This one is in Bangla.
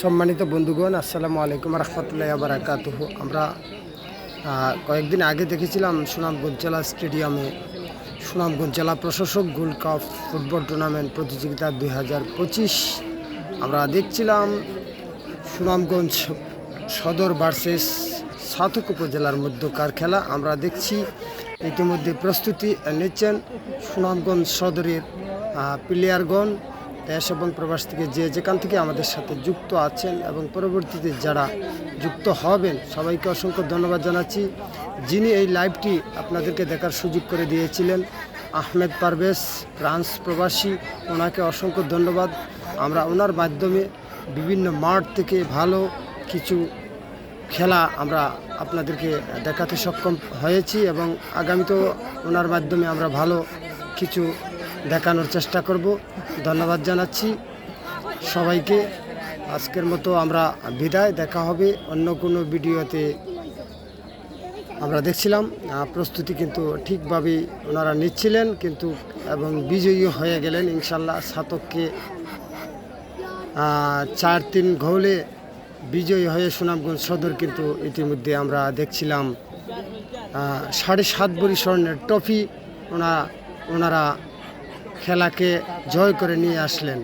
সম্মানিত বন্ধুগণ, আসসালামু আলাইকুম রহমতুল্লাহ বারাকাতুহ। আমরা কয়েকদিন আগে দেখেছিলাম সুনামগঞ্জ জেলা স্টেডিয়ামে সুনামগঞ্জ জেলা প্রশাসক গোল্ড কাপ ফুটবল টুর্নামেন্ট প্রতিযোগিতা দুই হাজার পঁচিশ। আমরা দেখছিলাম সুনামগঞ্জ সদর ভার্সেস সাতক উপজেলার মধ্যকার খেলা। আমরা দেখছি ইতিমধ্যে প্রস্তুতি নিচ্ছেন সুনামগঞ্জ সদরের প্লেয়ারগণ দেশ এবং প্রবাস থেকে যে যেখান থেকে আমাদের সাথে যুক্ত আছেন এবং পরবর্তীতে যারা যুক্ত হবেন, সবাইকে অসংখ্য ধন্যবাদ জানাচ্ছি। যিনি এই লাইভটি আপনাদেরকে দেখার সুযোগ করে দিয়েছিলেন, আহমেদ পারভেজ, ফ্রান্স প্রবাসী, ওনাকে অসংখ্য ধন্যবাদ। আমরা ওনার মাধ্যমে বিভিন্ন মাঠ থেকে ভালো কিছু খেলা আমরা আপনাদেরকে দেখাতে সক্ষম হয়েছি এবং আগামীতেও ওনার মাধ্যমে আমরা ভালো কিছু দেখানোর চেষ্টা করব। ধন্যবাদ জানাচ্ছি সবাইকে। আজকের মতো আমরা বিদায়। দেখা হবে অন্য কোনো ভিডিওতে। আমরা দেখছিলাম প্রস্তুতি কিন্তু ঠিকভাবেই ওনারা নিচ্ছিলেন কিন্তু, এবং বিজয়ী হয়ে গেলেন ইনশাল্লাহ সাতককে। চার তিন ঘৌলে বিজয়ী হয়ে সুনামগঞ্জ সদর কিন্তু ইতিমধ্যে আমরা দেখছিলাম। সাড়ে সাত বড়ি স্বর্ণের ট্রফি ওনা ওনারা খেলাকে জয় করে নিয়ে আসলেন।